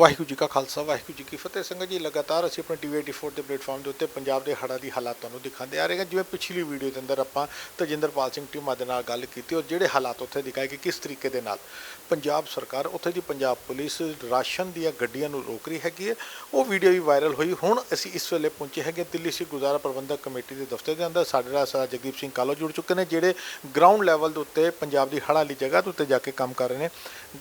ਵਾਹਿਗੁਰੂ ਜੀ ਕਾ ਖਾਲਸਾ, ਵਾਹਿਗੁਰੂ ਜੀ ਕੀ ਫਤਿਹ। ਸੰਗਤ ਜੀ, ਲਗਾਤਾਰ ਅਸੀਂ ਆਪਣੇ ਟੀਵੀ 84 ਦੇ ਪਲੇਟਫਾਰਮ ਦੇ ਉੱਤੇ ਪੰਜਾਬ ਦੇ ਹੜ੍ਹਾਂ ਦੀ ਹਾਲਾਤ ਤੁਹਾਨੂੰ ਦਿਖਾਉਂਦੇ ਆ ਰਹੇ ਹਾਂ। ਜਿਵੇਂ ਪਿਛਲੀ ਵੀਡੀਓ ਦੇ ਅੰਦਰ ਆਪਾਂ ਤਜਿੰਦਰਪਾਲ ਸਿੰਘ ਟੀਮਾ ਦੇ ਨਾਲ ਗੱਲ ਕੀਤੀ, ਔਰ ਜਿਹੜੇ ਹਾਲਾਤ ਉੱਥੇ ਦਿਖਾਏ ਕਿ ਕਿਸ ਤਰੀਕੇ ਦੇ ਨਾਲ ਪੰਜਾਬ ਸਰਕਾਰ ਉੱਥੇ ਦੀ ਪੰਜਾਬ ਪੁਲਿਸ ਰਾਸ਼ਨ ਦੀਆਂ ਗੱਡੀਆਂ ਨੂੰ ਰੋਕ ਰਹੀ ਹੈਗੀ ਹੈ। ਉਹ ਵੀਡੀਓ ਵੀ ਵਾਇਰਲ ਹੋਈ। ਹੁਣ ਅਸੀਂ ਇਸ ਵੇਲੇ ਪਹੁੰਚੇ ਹੈਗੇ ਦਿੱਲੀ ਸਿੱਖ ਗੁਜ਼ਾਰਾ ਪ੍ਰਬੰਧਕ ਕਮੇਟੀ ਦੇ ਦਫ਼ਤਰ ਦੇ ਅੰਦਰ। ਸਾਡੇ ਨਾਲ ਸਰਦਾਰ ਜਗਦੀਪ ਸਿੰਘ ਕਾਲੋ ਜੁੜ ਚੁੱਕੇ ਨੇ, ਜਿਹੜੇ ਗਰਾਊਂਡ ਲੈਵਲ ਦੇ ਉੱਤੇ ਪੰਜਾਬ ਦੀ ਹੜ੍ਹਾਂ ਵਾਲੀ ਜਗ੍ਹਾ ਦੇ ਉੱਤੇ ਜਾ ਕੇ ਕੰਮ ਕਰ ਰਹੇ ਨੇ।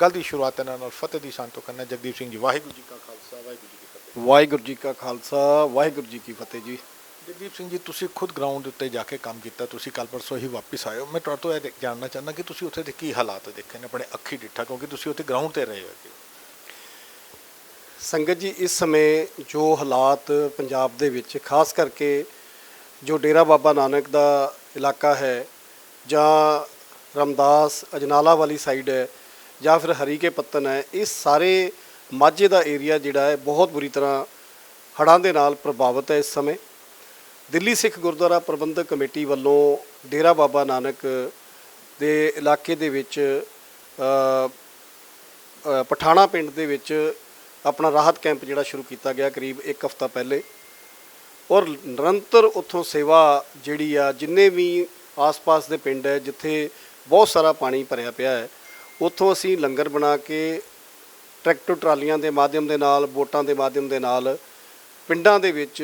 ਗੱਲ ਦੀ ਸ਼ੁਰੂਆਤ ਇਹਨਾਂ ਨਾਲ ਫਤਿਹ ਦੀ ਸੰਤੋ ਕਰਨਾ ਜਗਦੀਪ ਸਿੰਘ ਜੀ ਵਾਹਿਗੁਰੂ ਜੀ ਕਾ ਖਾਲਸਾ ਵਾਹਿਗੁਰੂ ਜੀ ਕੀ ਫਤਿਹ। ਵਾਹਿਗੁਰੂ ਜੀ ਕਾ ਖਾਲਸਾ ਵਾਹਿਗੁਰੂ ਜੀ ਕੀ ਫਤਿਹ ਜੀ। ਜਗਦੀਪ ਸਿੰਘ ਜੀ ਤੁਸੀਂ ਖੁਦ ਗਰਾਊਂਡ ਦੇ ਉੱਤੇ ਜਾ ਕੇ ਕੰਮ ਕੀਤਾ ਤੁਸੀਂ ਕੱਲ ਪਰਸੋਂ ਹੀ ਵਾਪਸ ਆਏ ਹੋ। ਮੈਂ ਤੁਹਾਡੇ ਤੋਂ ਇਹ ਜਾਣਨਾ ਚਾਹੁੰਦਾ ਕਿ ਤੁਸੀਂ ਉੱਥੇ ਦੇ ਕੀ ਹਾਲਾਤ ਦੇਖੇ ਨੇ ਆਪਣੇ ਅੱਖੀ ਡਿੱਠਾ ਕਿਉਂਕਿ ਤੁਸੀਂ ਉੱਥੇ ਗਰਾਊਂਡ ਤੇ ਰਹੇ ਹੋ ਸੰਗਤ ਜੀ ਇਸ ਸਮੇਂ ਜੋ ਹਾਲਾਤ ਪੰਜਾਬ ਦੇ ਵਿੱਚ ਖਾਸ ਕਰਕੇ ਜੋ ਡੇਰਾ ਬਾਬਾ ਨਾਨਕ ਦਾ ਇਲਾਕਾ ਹੈ ਜਾਂ ਰਮਦਾਸ ਅਜਨਾਲਾ ਵਾਲੀ ਸਾਈਡ ਹੈ ਜਾਂ ਫਿਰ ਹਰੀਕੇ ਪੱਤਨ ਹੈ ਇਹ ਸਾਰੇ ਮਾਝੇ ਦਾ ਏਰੀਆ ਜਿਹੜਾ ਹੈ, ਬਹੁਤ ਬੁਰੀ ਤਰ੍ਹਾਂ ਹੜ੍ਹਾਂ ਦੇ ਨਾਲ ਪ੍ਰਭਾਵਿਤ ਹੈ ਇਸ ਸਮੇਂ। ਦਿੱਲੀ ਸਿੱਖ ਗੁਰਦੁਆਰਾ ਪ੍ਰਬੰਧਕ ਕਮੇਟੀ ਵੱਲੋਂ ਡੇਰਾ ਬਾਬਾ ਨਾਨਕ ਦੇ ਇਲਾਕੇ ਦੇ ਵਿੱਚ ਪਠਾਣਾ ਪਿੰਡ ਦੇ ਵਿੱਚ ਆਪਣਾ ਰਾਹਤ ਕੈਂਪ ਜਿਹੜਾ ਸ਼ੁਰੂ ਕੀਤਾ ਗਿਆ ਕਰੀਬ 1 ਹਫ਼ਤਾ ਪਹਿਲੇ। ਔਰ ਨਿਰੰਤਰ ਉੱਥੋਂ ਸੇਵਾ ਜਿਹੜੀ ਆ, ਜਿੰਨੇ ਵੀ ਆਸ-ਪਾਸ ਦੇ ਪਿੰਡ ਹੈ, ਜਿੱਥੇ ਬਹੁਤ ਸਾਰਾ ਪਾਣੀ ਭਰਿਆ ਪਿਆ ਹੈ, ਉੱਥੋਂ ਅਸੀਂ ਲੰਗਰ ਬਣਾ ਕੇ ਟਰੈਕਟਰ ਟਰਾਲੀਆਂ ਦੇ ਮਾਧਿਅਮ ਦੇ ਨਾਲ ਵੋਟਾਂ ਦੇ ਮਾਧਿਅਮ ਦੇ ਨਾਲ ਪਿੰਡਾਂ ਦੇ ਵਿੱਚ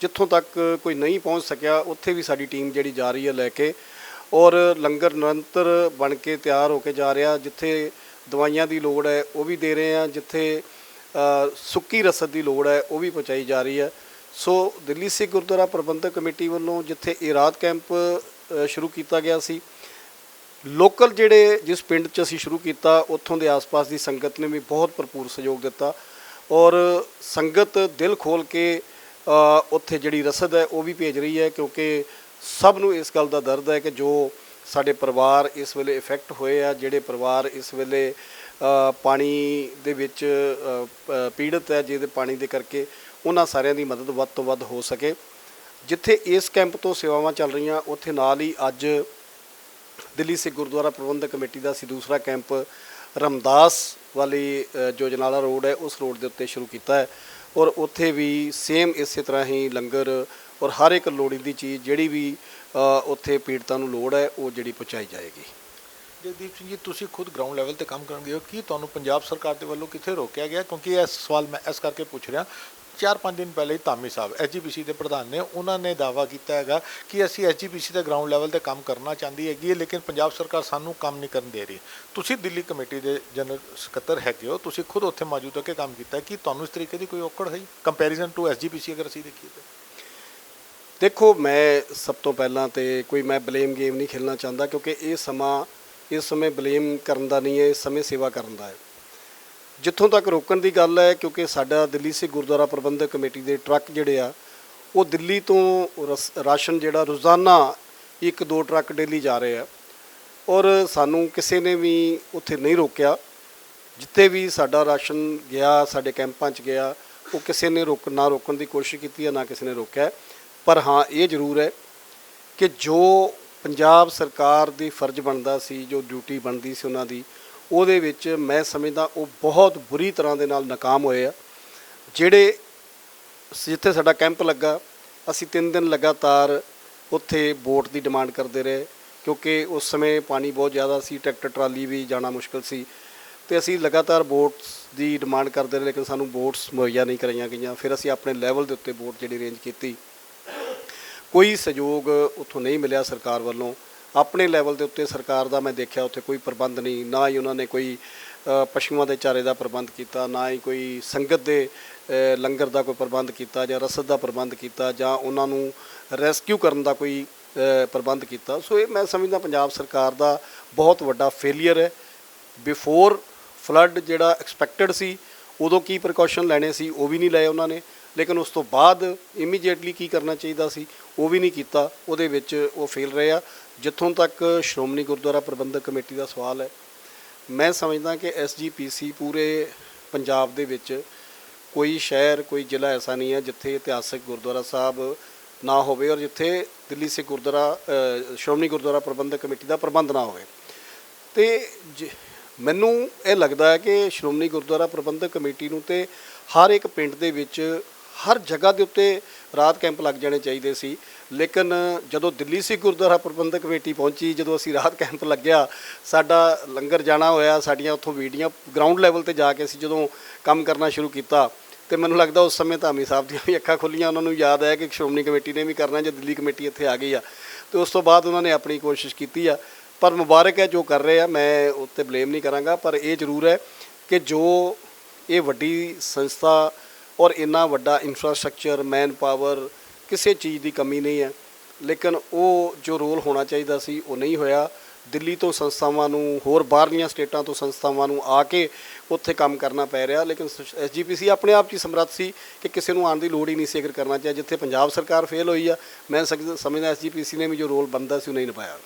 ਜਿੱਥੋਂ ਤੱਕ ਕੋਈ ਨਹੀਂ ਪਹੁੰਚ ਸਕਿਆ, ਉੱਥੇ ਵੀ ਸਾਡੀ ਟੀਮ ਜਿਹੜੀ ਜਾ ਰਹੀ ਹੈ ਲੈ ਕੇ ਔਰ ਲੰਗਰ ਨਿਰੰਤਰ ਬਣ ਕੇ ਤਿਆਰ ਹੋ ਕੇ ਜਾ ਰਿਹਾ। ਜਿੱਥੇ ਦਵਾਈਆਂ ਦੀ ਲੋੜ ਹੈ, ਉਹ ਵੀ ਦੇ ਰਹੇ ਆ ਜਿੱਥੇ ਸੁੱਕੀ ਰਸਦ ਦੀ ਲੋੜ ਹੈ, ਉਹ ਵੀ ਪਹੁੰਚਾਈ ਜਾ ਰਹੀ ਹੈ। ਸੋ ਦਿੱਲੀ ਸਿੱਖ ਗੁਰਦੁਆਰਾ ਪ੍ਰਬੰਧਕ ਕਮੇਟੀ ਵੱਲੋਂ ਜਿੱਥੇ ਇਹ ਰਾਤ ਕੈਂਪ ਸ਼ੁਰੂ ਕੀਤਾ ਗਿਆ ਸੀ ਲੋਕਲ ਜਿਹੜੇ ਜਿਸ ਪਿੰਡ 'ਚ ਅਸੀਂ ਸ਼ੁਰੂ ਕੀਤਾ, ਉੱਥੋਂ ਦੇ ਆਸ-ਪਾਸ ਦੀ ਸੰਗਤ ਨੇ ਵੀ ਬਹੁਤ ਭਰਪੂਰ ਸਹਿਯੋਗ ਦਿੱਤਾ। ਔਰ ਸੰਗਤ ਦਿਲ ਖੋਲ ਕੇ ਉੱਥੇ ਜਿਹੜੀ ਰਸਦ ਹੈ, ਉਹ ਵੀ ਭੇਜ ਰਹੀ ਹੈ, ਕਿਉਂਕਿ ਸਭ ਨੂੰ ਇਸ ਗੱਲ ਦਾ ਦਰਦ ਹੈ ਕਿ ਜੋ ਸਾਡੇ ਪਰਿਵਾਰ ਇਸ ਵੇਲੇ ਇਫੈਕਟ ਹੋਏ ਆ, ਜਿਹੜੇ ਪਰਿਵਾਰ ਇਸ ਵੇਲੇ ਪਾਣੀ ਦੇ ਵਿੱਚ ਪੀੜਤ ਹੈ, ਜਿਹਦੇ ਪਾਣੀ ਦੇ ਕਰਕੇ ਉਹਨਾਂ ਸਾਰਿਆਂ ਦੀ ਮਦਦ ਵੱਧ ਤੋਂ ਵੱਧ ਹੋ ਸਕੇ। ਜਿੱਥੇ ਇਸ ਕੈਂਪ ਤੋਂ ਸੇਵਾਵਾਂ ਚੱਲ ਰਹੀਆਂ, ਉੱਥੇ ਨਾਲ ਹੀ ਅੱਜ ਦਿੱਲੀ ਸਿੱਖ ਗੁਰਦੁਆਰਾ ਪ੍ਰਬੰਧਕ ਕਮੇਟੀ ਦਾ ਸੀ ਦੂਸਰਾ ਕੈਂਪ ਰਮਦਾਸ ਵਾਲੀ ਅ, ਜੋ ਜਨਾਲਾ ਰੋਡ ਹੈ ਉਸ ਰੋਡ ਦੇ ਉੱਤੇ ਸ਼ੁਰੂ ਕੀਤਾ ਹੈ। ਔਰ ਉੱਥੇ ਵੀ ਸੇਮ ਇਸੇ ਤਰ੍ਹਾਂ ਹੀ ਲੰਗਰ ਔਰ ਹਰ ਇੱਕ ਲੋੜੀਂਦੀ ਚੀਜ਼ ਜਿਹੜੀ ਵੀ ਉੱਥੇ ਪੀੜਤਾਂ ਨੂੰ ਲੋੜ ਹੈ ਉਹ ਜਿਹੜੀ ਪਹੁੰਚਾਈ ਜਾਏਗੀ। ਜਗਦੀਪ ਸਿੰਘ ਜੀ ਤੁਸੀਂ ਖੁਦ ਗਰਾਊਂਡ ਲੈਵਲ ਤੇ ਕੰਮ ਕਰਨ ਗਏ ਹੋ। ਕੀ ਤੁਹਾਨੂੰ ਪੰਜਾਬ ਸਰਕਾਰ ਦੇ ਵੱਲੋਂ ਕਿੱਥੇ ਰੋਕਿਆ ਗਿਆ? ਕਿਉਂਕਿ ਇਹ ਸਵਾਲ ਮੈਂ ਇਸ ਕਰਕੇ ਪੁੱਛ ਰਿਹਾ ਚਾਰ ਪੰਜ ਦਿਨ ਪਹਿਲੇ ਹੀ ਧਾਮੀ ਸਾਹਿਬ ਐਸਜੀਪੀਸੀ ਦੇ ਪ੍ਰਧਾਨ ਨੇ, ਉਹਨਾਂ ਨੇ ਦਾਵਾ ਕੀਤਾ ਹੈਗਾ ਕਿ ਅਸੀਂ ਐਸਜੀਪੀਸੀ ਦੇ ਗਰਾਊਂਡ ਲੈਵਲ ਤੇ ਕੰਮ ਕਰਨਾ ਚਾਹੁੰਦੀ ਹੈਗੀ ਹੈ, ਲੇਕਿਨ ਪੰਜਾਬ ਸਰਕਾਰ ਸਾਨੂੰ ਕੰਮ ਨਹੀਂ ਕਰਨ ਦੇ ਰਹੀ। ਤੁਸੀਂ ਦਿੱਲੀ ਕਮੇਟੀ ਦੇ ਜਨਰਲ ਸਕੱਤਰ ਹੈਗੇ ਹੋ, ਤੁਸੀਂ ਖੁਦ ਉੱਥੇ ਮੌਜੂਦ ਹੋ ਕੇ ਕੰਮ ਕੀਤਾ ਕਿ ਤੁਹਾਨੂੰ ਇਸ ਤਰੀਕੇ ਦੀ ਕੋਈ ਔਕੜ ਹੈ ਕੰਪੈਰੀਜ਼ਨ ਟੂ ਐਸਜੀਪੀਸੀ ਅਗਰ ਅਸੀਂ ਦੇਖੀਏ ਤਾਂ। ਦੇਖੋ, ਮੈਂ ਸਭ ਤੋਂ ਪਹਿਲਾਂ ਤੇ ਕੋਈ ਮੈਂ ਬਲੇਮ ਗੇਮ ਨਹੀਂ ਖੇਲਣਾ ਚਾਹੁੰਦਾ ਕਿਉਂਕਿ ਇਹ ਸਮਾਂ, ਇਸ ਸਮੇਂ ਬਲੇਮ ਕਰਨ ਦਾ ਨਹੀਂ ਹੈ, ਇਸ ਸਮੇਂ ਸੇਵਾ ਕਰਨ ਦਾ ਹੈ। ਜਿੱਥੋਂ ਤੱਕ ਰੋਕਣ ਦੀ ਗੱਲ ਹੈ, ਕਿਉਂਕਿ ਸਾਡਾ ਦਿੱਲੀ ਸਿੱਖ ਗੁਰਦੁਆਰਾ ਪ੍ਰਬੰਧਕ ਕਮੇਟੀ ਦੇ ਟਰੱਕ ਜਿਹੜੇ ਆ, ਉਹ ਦਿੱਲੀ ਤੋਂ ਰਸ- ਰਾਸ਼ਨ ਜਿਹੜਾ ਰੋਜ਼ਾਨਾ ਇੱਕ ਦੋ ਟਰੱਕ ਡੇਲੀ ਜਾ ਰਹੇ ਆ। ਔਰ ਸਾਨੂੰ ਕਿਸੇ ਨੇ ਵੀ ਉੱਥੇ ਨਹੀਂ ਰੋਕਿਆ। ਜਿੱਥੇ ਵੀ ਸਾਡਾ ਰਾਸ਼ਨ ਗਿਆ, ਸਾਡੇ ਕੈਂਪਾਂ 'ਚ ਗਿਆ, ਉਹ ਕਿਸੇ ਨੇ ਰੋਕ, ਨਾ ਰੋਕਣ ਦੀ ਕੋਸ਼ਿਸ਼ ਕੀਤੀ ਹੈ ਨਾ ਕਿਸੇ ਨੇ ਰੋਕਿਆ। ਪਰ ਹਾਂ, ਇਹ ਜ਼ਰੂਰ ਹੈ ਕਿ ਜੋ ਪੰਜਾਬ ਸਰਕਾਰ ਦੀ ਫਰਜ਼ ਬਣਦਾ ਸੀ, ਜੋ ਡਿਊਟੀ ਬਣਦੀ ਸੀ ਉਹਨਾਂ ਦੀ ਉਹਦੇ ਵਿੱਚ ਮੈਂ ਸਮਝਦਾ ਉਹ ਬਹੁਤ ਬੁਰੀ ਤਰ੍ਹਾਂ ਦੇ ਨਾਲ ਨਾਕਾਮ ਹੋਏ ਆ। ਜਿਹੜੇ ਜਿੱਥੇ ਸਾਡਾ ਕੈਂਪ ਲੱਗਾ, ਅਸੀਂ 3 ਦਿਨ ਲਗਾਤਾਰ ਉੱਥੇ ਵੋਟ ਦੀ ਡਿਮਾਂਡ ਕਰਦੇ ਰਹੇ, ਕਿਉਂਕਿ ਉਸ ਸਮੇਂ ਪਾਣੀ ਬਹੁਤ ਜ਼ਿਆਦਾ ਸੀ, ਟਰੈਕਟਰ, ਟਰਾਲੀ ਵੀ ਜਾਣਾ ਮੁਸ਼ਕਲ ਸੀ। ਤੇ ਅਸੀਂ ਲਗਾਤਾਰ ਵੋਟਸ ਦੀ ਡਿਮਾਂਡ ਕਰਦੇ ਰਹੇ, ਲੇਕਿਨ ਸਾਨੂੰ ਵੋਟਸ ਮੁਹੱਈਆ ਨਹੀਂ ਕਰਾਈਆਂ ਗਈਆਂ। ਫਿਰ ਅਸੀਂ ਆਪਣੇ ਲੈਵਲ ਦੇ ਉੱਤੇ ਵੋਟ ਜਿਹੜੀ ਅਰੇਂਜ ਕੀਤੀ। ਕੋਈ ਸਹਿਯੋਗ ਉੱਥੋਂ ਨਹੀਂ ਮਿਲਿਆ ਸਰਕਾਰ ਵੱਲੋਂ। ਆਪਣੇ ਲੈਵਲ ਦੇ ਉੱਤੇ ਸਰਕਾਰ ਦਾ ਮੈਂ ਦੇਖਿਆ ਉੱਥੇ ਕੋਈ ਪ੍ਰਬੰਧ ਨਹੀਂ, ਨਾ ਹੀ ਉਹਨਾਂ ਨੇ ਕੋਈ ਪਸ਼ੂਆਂ ਦੇ ਚਾਰੇ ਦਾ ਪ੍ਰਬੰਧ ਕੀਤਾ, ਨਾ ਹੀ ਕੋਈ ਸੰਗਤ ਦੇ ਲੰਗਰ ਦਾ ਕੋਈ ਪ੍ਰਬੰਧ ਕੀਤਾ ਜਾਂ ਰਸਦ ਦਾ ਪ੍ਰਬੰਧ ਕੀਤਾ ਜਾਂ ਉਹਨਾਂ ਨੂੰ ਰੈਸਕਿਊ ਕਰਨ ਦਾ ਕੋਈ ਪ੍ਰਬੰਧ ਕੀਤਾ। ਸੋ ਇਹ ਮੈਂ ਸਮਝਦਾ ਪੰਜਾਬ ਸਰਕਾਰ ਦਾ ਬਹੁਤ ਵੱਡਾ ਫੇਲਿਅਰ ਹੈ। ਬਿਫੋਰ ਫਲੱਡ ਜਿਹੜਾ ਐਕਸਪੈਕਟਡ ਸੀ, ਉਦੋਂ ਕੀ ਪ੍ਰੀਕਾਸ਼ਨ ਲੈਣੇ ਸੀ, ਉਹ ਵੀ ਨਹੀਂ ਲਏ ਉਹਨਾਂ ਨੇ। ਲੇਕਿਨ ਉਸ ਤੋਂ ਬਾਅਦ ਇਮੀਡੀਏਟਲੀ ਕੀ ਕਰਨਾ ਚਾਹੀਦਾ ਸੀ? ਉਹ ਵੀ ਨਹੀਂ ਕੀਤਾ। ਉਹਦੇ ਵਿੱਚ ਉਹ ਫੇਲ ਰਹੇ ਆ। ਜਿੱਥੋਂ ਤੱਕ ਸ਼੍ਰੋਮਣੀ ਗੁਰਦੁਆਰਾ ਪ੍ਰਬੰਧਕ ਕਮੇਟੀ ਦਾ ਸਵਾਲ ਹੈ, ਮੈਂ ਸਮਝਦਾ ਕਿ ਐਸਜੀਪੀਸੀ ਪੂਰੇ ਪੰਜਾਬ ਦੇ ਵਿੱਚ ਕੋਈ ਸ਼ਹਿਰ, ਕੋਈ ਜ਼ਿਲ੍ਹਾ ਐਸਾ ਨਹੀਂ ਹੈ ਜਿੱਥੇ ਇਤਿਹਾਸਕ ਗੁਰਦੁਆਰਾ ਸਾਹਿਬ ਨਾ ਹੋਵੇ ਔਰ ਜਿੱਥੇ ਦਿੱਲੀ ਸਿੱਖ ਗੁਰਦੁਆਰਾ ਸ਼੍ਰੋਮਣੀ ਗੁਰਦੁਆਰਾ ਪ੍ਰਬੰਧਕ ਕਮੇਟੀ ਦਾ ਪ੍ਰਬੰਧ ਨਾ ਹੋਵੇ। ਤੇ ਜ- ਮੈਨੂੰ ਇਹ ਲੱਗਦਾ ਹੈ ਕਿ ਸ਼੍ਰੋਮਣੀ ਗੁਰਦੁਆਰਾ ਪ੍ਰਬੰਧਕ ਕਮੇਟੀ ਨੂੰ ਤੇ ਹਰ ਇੱਕ ਪਿੰਡ ਦੇ ਵਿੱਚ ਹਰ ਜਗ੍ਹਾ ਦੇ ਉੱਤੇ ਰਾਤ ਕੈਂਪ ਲੱਗ ਜਾਣੇ ਚਾਹੀਦੇ ਸੀ। ਲੇਕਿਨ ਜਦੋਂ ਦਿੱਲੀ ਸਿੱਖ ਗੁਰਦੁਆਰਾ ਪ੍ਰਬੰਧਕ ਕਮੇਟੀ ਪਹੁੰਚੀ, ਜਦੋਂ ਅਸੀਂ ਰਾਤ ਕੈਂਪ ਲੱਗਿਆ, ਸਾਡਾ ਲੰਗਰ ਜਾਣਾ ਹੋਇਆ, ਸਾਡੀਆਂ ਉੱਥੋਂ ਵੀਡੀਆਂ ਗਰਾਊਂਡ ਲੈਵਲ ਤੇ ਜਾ ਕੇ ਅਸੀਂ ਜਦੋਂ ਕੰਮ ਕਰਨਾ ਸ਼ੁਰੂ ਕੀਤਾ, ਤੇ ਮੈਨੂੰ ਲੱਗਦਾ ਉਸ ਸਮੇਂ ਧਾਮੀ ਸਾਹਿਬ ਦੀਆਂ ਵੀ ਅੱਖਾਂ ਖੁੱਲੀਆਂ, ਉਹਨਾਂ ਨੂੰ ਯਾਦ ਆਇਆ ਕਿ ਸ਼੍ਰੋਮਣੀ ਕਮੇਟੀ ਨੇ ਵੀ ਕਰਨਾ ਜੇ ਦਿੱਲੀ ਕਮੇਟੀ ਇੱਥੇ ਆ ਗਈ ਆ। ਤੇ ਉਸ ਤੋਂ ਬਾਅਦ ਉਹਨਾਂ ਨੇ ਆਪਣੀ ਕੋਸ਼ਿਸ਼ ਕੀਤੀ ਆ। ਪਰ ਮੁਬਾਰਕ ਹੈ ਜੋ ਕਰ ਰਹੇ ਆ, ਮੈਂ ਉੱਤੇ ਬਲੇਮ ਨਹੀਂ ਕਰਾਂਗਾ, ਪਰ ਇਹ ਜ਼ਰੂਰ ਹੈ ਕਿ ਜੋ ਇਹ ਵੱਡੀ ਸੰਸਥਾ ਔਰ ਇੰਨਾ ਵੱਡਾ ਇਨਫਰਾਸਟ੍ਰਕਚਰ ਮੈਨ ਪਾਵਰ ਕਿਸੇ ਚੀਜ਼ ਦੀ ਕਮੀ ਨਹੀਂ ਹੈ। ਲੇਕਿਨ ਉਹ ਜੋ ਰੋਲ ਹੋਣਾ ਚਾਹੀਦਾ ਸੀ, ਉਹ ਨਹੀਂ ਹੋਇਆ। ਦਿੱਲੀ ਤੋਂ ਸੰਸਥਾਵਾਂ ਨੂੰ, ਹੋਰ ਬਾਹਰਲੀਆਂ ਸਟੇਟਾਂ ਤੋਂ ਸੰਸਥਾਵਾਂ ਨੂੰ ਆ ਕੇ ਉੱਥੇ ਕੰਮ ਕਰਨਾ ਪੈ ਰਿਹਾ। ਲੇਕਿਨ ਐਸਜੀਪੀਸੀ ਆਪਣੇ ਆਪ 'ਚ ਹੀ ਸਮਰੱਥ ਸੀ ਕਿ ਕਿਸੇ ਨੂੰ ਆਉਣ ਦੀ ਲੋੜ ਹੀ ਨਹੀਂ ਸੀ ਅਗਰ ਕਰਨਾ ਚਾਹੀਦਾ ਜਿੱਥੇ ਪੰਜਾਬ ਸਰਕਾਰ ਫੇਲ ਹੋਈ ਆ। ਮੈਂ ਸਕ- ਸਮਝਦਾ ਐਸਜੀਪੀਸੀ ਨੇ ਵੀ ਜੋ ਰੋਲ ਬੰਦਾ ਸੀ ਉਹ ਨਹੀਂ ਨਿਭਾਇਆ।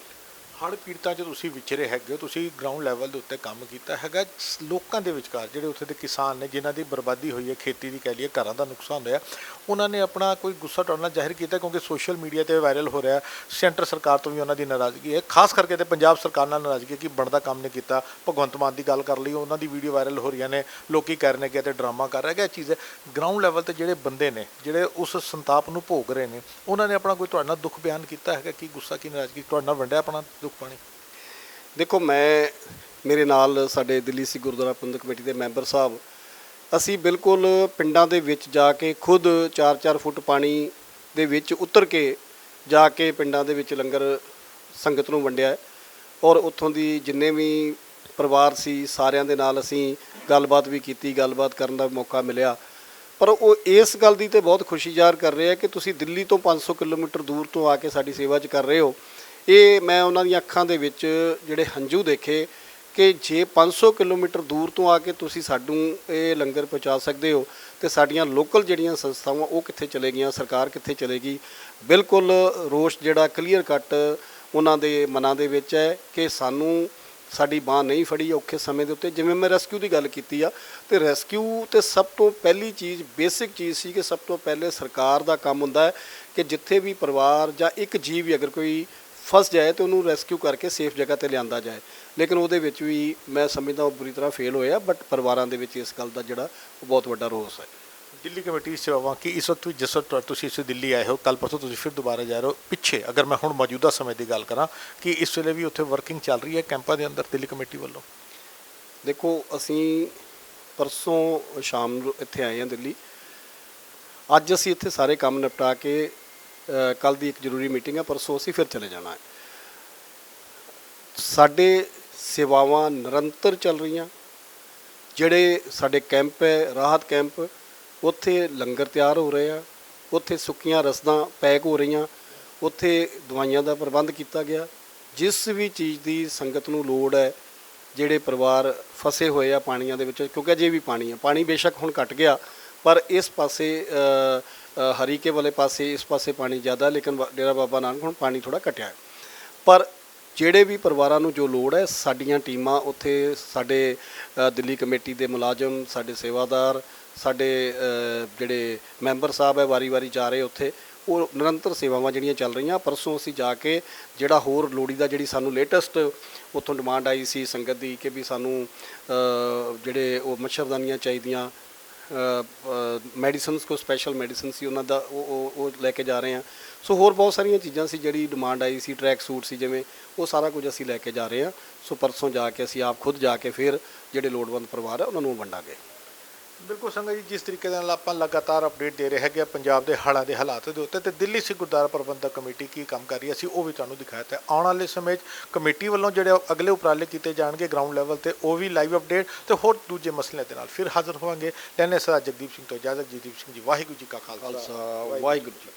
ਹੜ੍ਹ ਪੀੜਤਾਂ 'ਚ ਤੁਸੀਂ ਵਿਚਰੇ ਹੈਗੇ ਹੋ, ਤੁਸੀਂ ਗਰਾਊਂਡ ਲੈਵਲ ਦੇ ਉੱਤੇ ਕੰਮ ਕੀਤਾ ਹੈਗਾ। ਲੋਕਾਂ ਦੇ ਵਿਚਕਾਰ, ਜਿਹੜੇ ਉੱਥੇ ਦੇ ਕਿਸਾਨ ਨੇ, ਜਿਨ੍ਹਾਂ ਦੀ ਬਰਬਾਦੀ ਹੋਈ ਹੈ, ਖੇਤੀ ਦੀ ਕਹਿ ਲਈਏ, ਘਰਾਂ ਦਾ ਨੁਕਸਾਨ ਹੋਇਆ ਉਹਨਾਂ ਨੇ ਆਪਣਾ ਕੋਈ ਗੁੱਸਾ ਟੋੜਨਾ ਜ਼ਾਹਿਰ ਕੀਤਾ ਕਿਉਂਕਿ ਸੋਸ਼ਲ ਮੀਡੀਆ ਤੇ ਵਾਇਰਲ ਹੋ ਰਿਹਾ ਸੈਂਟਰ ਸਰਕਾਰ ਤੋਂ ਵੀ ਉਹਨਾਂ ਦੀ ਨਾਰਾਜ਼ਗੀ ਹੈ। ਖਾਸ ਕਰਕੇ ਤੇ ਪੰਜਾਬ ਸਰਕਾਰ ਨਾਲ ਨਾਰਾਜ਼ਗੀ ਹੈ ਕਿ ਬਣਦਾ ਕੰਮ ਨਹੀਂ ਕੀਤਾ। ਭਗਵੰਤ ਮਾਨ ਦੀ ਗੱਲ ਕਰ ਲਈ ਉਹਨਾਂ ਦੀ ਵੀਡੀਓ ਵਾਇਰਲ ਹੋ ਰਹੀਆਂ ਨੇ, ਲੋਕੀ ਕਹਿ ਰਹੇ ਨੇ ਕਿ ਇਹ ਤੇ ਡਰਾਮਾ ਕਰ ਰਿਹਾ। ਕਿ ਇਹ ਚੀਜ਼ ਹੈ ਗਰਾਊਂਡ ਲੈਵਲ ਤੇ ਜਿਹੜੇ ਬੰਦੇ ਨੇ, ਜਿਹੜੇ ਉਸ ਸੰਤਾਪ ਨੂੰ ਭੋਗ ਰਹੇ ਨੇ, ਉਹਨਾਂ ਨੇ ਆਪਣਾ ਕੋਈ ਤੁਹਾਡੇ ਨਾਲ ਦੁੱਖ ਬਿਆਨ ਕੀਤਾ ਹੈਗਾ? ਕਿ ਗੁੱਸਾ, ਕੀ ਨਾਰਾਜ਼ਗੀ? ਤੁਹਾਡੇ ਨਾਲ ਵੰਡਿਆ ਆਪਣਾ ਦੁੱਖ ਪਾਣੀ? ਦੇਖੋ, ਮੈਂ ਮੇਰੇ ਨਾਲ ਸਾਡੇ ਦਿੱਲੀ ਸਿੱਖ ਗੁਰਦੁਆਰਾ ਪ੍ਰਬੰਧਕ ਕਮੇਟੀ ਦੇ ਮੈਂਬਰ ਸਾਹਿਬ ਅਸੀਂ ਬਿਲਕੁਲ ਪਿੰਡਾਂ ਦੇ ਵਿੱਚ ਜਾ ਕੇ ਖੁਦ 4-4 ਫੁੱਟ ਪਾਣੀ ਦੇ ਵਿੱਚ ਉਤਰ ਕੇ ਜਾ ਕੇ ਪਿੰਡਾਂ ਦੇ ਵਿੱਚ ਲੰਗਰ ਸੰਗਤ ਨੂੰ ਵੰਡਿਆ ਔਰ ਉੱਥੋਂ ਦੀ ਜਿੰਨੇ ਵੀ ਪਰਿਵਾਰ ਸੀ, ਸਾਰਿਆਂ ਦੇ ਨਾਲ ਅਸੀਂ ਗੱਲਬਾਤ ਵੀ ਕੀਤੀ, ਗੱਲਬਾਤ ਕਰਨ ਦਾ ਮੌਕਾ ਮਿਲਿਆ। ਪਰ ਉਹ ਇਸ ਗੱਲ ਦੀ ਤੇ ਬਹੁਤ ਖੁਸ਼ੀ ਜ਼ਾਹਰ ਕਰ ਰਹੇ ਆ ਕਿ ਤੁਸੀਂ ਦਿੱਲੀ ਤੋਂ 500 ਕਿਲੋਮੀਟਰ ਦੂਰ ਤੋਂ ਆ ਕੇ ਸਾਡੀ ਸੇਵਾ 'ਚ ਕਰ ਰਹੇ ਹੋ। ਇਹ ਮੈਂ ਉਹਨਾਂ ਦੀਆਂ ਅੱਖਾਂ ਦੇ ਵਿੱਚ ਜਿਹੜੇ ਹੰਝੂ ਦੇਖੇ ਕਿ ਜੇ 500 ਕਿਲੋਮੀਟਰ ਦੂਰ ਤੋਂ ਆ ਕੇ ਤੁਸੀਂ ਸਾਨੂੰ ਇਹ ਲੰਗਰ ਪਹੁੰਚਾ ਸਕਦੇ ਹੋ ਤੇ ਸਾਡੀਆਂ ਲੋਕਲ ਜਿਹੜੀਆਂ ਸੰਸਥਾਵਾਂ ਉਹ ਕਿੱਥੇ ਚਲੇ ਗਈਆਂ, ਸਰਕਾਰ ਕਿੱਥੇ ਚਲੇਗੀ ਬਿਲਕੁਲ ਰੋਸ਼ ਜਿਹੜਾ ਕਲੀਅਰ ਕੱਟ ਉਹਨਾਂ ਦੇ ਮਨਾਂ ਦੇ ਵਿੱਚ ਹੈ ਕਿ ਸਾਨੂੰ ਸਾਡੀ ਬਾਹ ਨਹੀਂ ਫੜੀ ਔਖੇ ਸਮੇਂ ਦੇ ਉੱਤੇ। ਜਿਵੇਂ ਮੈਂ ਰੈਸਕਿਊ ਦੀ ਗੱਲ ਕੀਤੀ ਆ, ਤੇ ਰੈਸਕਿਊ ਤੇ ਸਭ ਤੋਂ ਪਹਿਲੀ ਚੀਜ਼, ਬੇਸਿਕ ਚੀਜ਼ ਸੀ ਕਿ ਸਭ ਤੋਂ ਪਹਿਲੇ ਸਰਕਾਰ ਦਾ ਕੰਮ ਹੁੰਦਾ ਹੈ ਕਿ ਜਿੱਥੇ ਵੀ ਪਰਿਵਾਰ ਜਾਂ ਇੱਕ ਜੀਵ ਵੀ ਅਗਰ ਕੋਈ ਫਸ ਜਾਏ ਤੇ ਉਹਨੂੰ ਰੈਸਕਿਊ ਕਰਕੇ ਸੇਫ ਜਗ੍ਹਾ ਤੇ ਲਿਆਂਦਾ ਜਾਏ। ਲੇਕਿਨ ਉਹਦੇ ਵਿੱਚ ਵੀ ਮੈਂ ਸਮਝਦਾ ਉਹ ਬੁਰੀ ਤਰ੍ਹਾਂ ਫੇਲ ਹੋਇਆ ਬਟ ਪਰਿਵਾਰਾਂ ਦੇ ਵਿੱਚ ਇਸ ਗੱਲ ਦਾ ਜਿਹੜਾ ਉਹ ਬਹੁਤ ਵੱਡਾ ਰੋਸ ਹੈ। ਦਿੱਲੀ ਕਮੇਟੀ ਸੇਵਾਵਾਂ ਕੀ ਇਸ ਵਕਤ ਜਿਸ ਵਕਤ ਤੁਸੀਂ ਇਸ ਦਿੱਲੀ ਆਏ ਹੋ ਕੱਲ ਪਰਸੋਂ ਤੁਸੀਂ ਫਿਰ ਦੁਬਾਰਾ ਜਾ ਰਹੇ ਹੋ? ਪਿੱਛੇ ਅਗਰ ਮੈਂ ਹੁਣ ਮੌਜੂਦਾ ਸਮੇਂ ਦੀ ਗੱਲ ਕਰਾਂ ਕਿ ਇਸ ਵੇਲੇ ਵੀ ਉੱਥੇ ਵਰਕਿੰਗ ਚੱਲ ਰਹੀ ਹੈ ਕੈਂਪਾਂ ਦੇ ਅੰਦਰ ਦਿੱਲੀ ਕਮੇਟੀ ਵੱਲੋਂ? ਦੇਖੋ ਅਸੀਂ ਪਰਸੋਂ ਸ਼ਾਮ ਨੂੰ ਇੱਥੇ ਆਏ ਹਾਂ ਦਿੱਲੀ। ਅੱਜ ਅਸੀਂ ਇੱਥੇ ਸਾਰੇ ਕੰਮ ਨਿਪਟਾ ਕੇ ਕੱਲ ਦੀ ਇੱਕ ਜ਼ਰੂਰੀ ਮੀਟਿੰਗ ਹੈ, ਪਰਸੋਂ ਅਸੀਂ ਫਿਰ ਚਲੇ ਜਾਣਾ ਹੈ। ਸਾਡੇ ਸੇਵਾਵਾਂ ਨਿਰੰਤਰ ਚੱਲ ਰਹੀਆਂ। ਜਿਹੜੇ ਸਾਡੇ ਕੈਂਪ ਹੈ, ਰਾਹਤ ਕੈਂਪ, ਉੱਥੇ ਲੰਗਰ ਤਿਆਰ ਹੋ ਰਹੇ ਆ, ਉੱਥੇ ਸੁੱਕੀਆਂ ਰਸਦਾਂ ਪੈਕ ਹੋ ਰਹੀਆਂ, ਉੱਥੇ ਦਵਾਈਆਂ ਦਾ ਪ੍ਰਬੰਧ ਕੀਤਾ ਗਿਆ। ਜਿਸ ਵੀ ਚੀਜ਼ ਦੀ ਸੰਗਤ ਨੂੰ ਲੋੜ ਹੈ, ਜਿਹੜੇ ਪਰਿਵਾਰ ਫਸੇ ਹੋਏ ਆ ਪਾਣੀਆਂ ਦੇ ਵਿੱਚ, ਕਿਉਂਕਿ ਅਜੇ ਵੀ ਪਾਣੀ ਆ, ਪਾਣੀ ਬੇਸ਼ੱਕ ਹੁਣ ਘਟ ਗਿਆ, ਪਰ ਇਸ ਪਾਸੇ ਹਰੀਕੇ ਵਾਲੇ ਪਾਸੇ, ਇਸ ਪਾਸੇ ਪਾਣੀ ਜ਼ਿਆਦਾ, ਲੇਕਿਨ ਡੇਰਾ ਬਾਬਾ ਨਾਨਕ ਹੁਣ ਪਾਣੀ ਥੋੜਾ ਘਟਿਆ ਪਰ ਜਿਹੜੇ ਵੀ ਪਰਿਵਾਰਾਂ ਨੂੰ ਜੋ ਲੋੜ ਹੈ, ਸਾਡੀਆਂ ਟੀਮਾਂ ਉੱਥੇ, ਸਾਡੇ ਦਿੱਲੀ ਕਮੇਟੀ ਦੇ ਮੁਲਾਜ਼ਮ, ਸਾਡੇ ਸੇਵਾਦਾਰ, ਸਾਡੇ ਜਿਹੜੇ ਮੈਂਬਰ ਸਾਹਿਬ ਹੈ, ਵਾਰੀ-ਵਾਰੀ ਜਾ ਰਹੇ ਉੱਥੇ, ਉਹ ਨਿਰੰਤਰ ਸੇਵਾਵਾਂ ਜਿਹੜੀਆਂ ਚੱਲ ਰਹੀਆਂ। ਪਰਸੋਂ ਅਸੀਂ ਜਾ ਕੇ ਜਿਹੜਾ ਹੋਰ ਲੋੜੀਦਾ ਜਿਹੜੀ ਸਾਨੂੰ ਲੇਟੈਸਟ ਉੱਥੋਂ ਡਿਮਾਂਡ ਆਈ ਸੀ ਸੰਗਤ ਦੀ ਕਿ ਵੀ ਸਾਨੂੰ ਜਿਹੜੇ ਉਹ ਮੱਛਰਦਾਨੀਆਂ ਚਾਹੀਦੀਆਂ ਮੈਡੀਸਿਨਸ ਕੋ ਸਪੈਸ਼ਲ ਮੈਡੀਸਿਨ ਸੀ, ਉਹਨਾਂ ਦਾ ਉਹ ਉਹ ਲੈ ਕੇ ਜਾ ਰਹੇ ਹਾਂ। ਸੋ ਹੋਰ ਬਹੁਤ ਸਾਰੀਆਂ ਚੀਜ਼ਾਂ ਸੀ ਜਿਹੜੀ ਡਿਮਾਂਡ ਆਈ ਸੀ ਟਰੈਕ ਸੂਟ ਸੀ ਜਿਵੇਂ, ਉਹ ਸਾਰਾ ਕੁਝ ਅਸੀਂ ਲੈ ਕੇ ਜਾ ਰਹੇ ਹਾਂ। ਸੋ ਪਰਸੋਂ ਜਾ ਕੇ ਅਸੀਂ ਆਪ ਖੁਦ ਜਾ ਕੇ ਫਿਰ ਜਿਹੜੇ ਲੋੜਵੰਦ ਪਰਿਵਾਰ ਆ, ਉਹਨਾਂ ਨੂੰ ਵੰਡਾਂਗੇ। ਬਿਲਕੁਲ ਸੰਗਤ ਜੀ, ਜਿਸ ਤਰੀਕੇ ਦੇ ਨਾਲ ਆਪਾਂ ਲਗਾਤਾਰ ਅਪਡੇਟ ਦੇ ਰਹੇ ਹੈਗੇ ਆ ਪੰਜਾਬ ਦੇ ਹੜ੍ਹਾਂ ਦੇ ਹਾਲਾਤ ਦੇ ਉੱਤੇ, ਤੇ ਦਿੱਲੀ ਸਿੱਖ ਗੁਰਦੁਆਰਾ ਪ੍ਰਬੰਧਕ ਕਮੇਟੀ ਕੀ ਕੰਮ ਕਰ ਰਹੀ ਹੈ, ਅਸੀਂ ਉਹ ਵੀ ਤੁਹਾਨੂੰ ਦਿਖਾਇਆ ਤੇ ਆਉਣ ਵਾਲੇ ਸਮੇਂ 'ਚ ਕਮੇਟੀ ਵੱਲੋਂ ਜਿਹੜੇ ਅਗਲੇ ਉਪਰਾਲੇ ਕੀਤੇ ਜਾਣਗੇ ਗਰਾਊਂਡ ਲੈਵਲ ਤੇ, ਉਹ ਵੀ ਲਾਈਵ ਅਪਡੇਟ ਤੇ ਹੋਰ ਦੂਜੇ ਮਸਲਿਆਂ ਦੇ ਨਾਲ ਫਿਰ ਹਾਜ਼ਰ ਹੋਵਾਂਗੇ। ਲੈਣੇ ਸਦਾ ਜਗਦੀਪ ਸਿੰਘ ਤੋਂ ਇਜਾਜ਼ਤ, ਜਗਦੀਪ ਸਿੰਘ ਜੀ, ਵਾਹਿਗੁਰੂ ਜੀ ਕਾ ਖਾਲਸਾ। ਖਾਲਸਾ, ਵਾਹਿਗੁਰੂ ਜੀ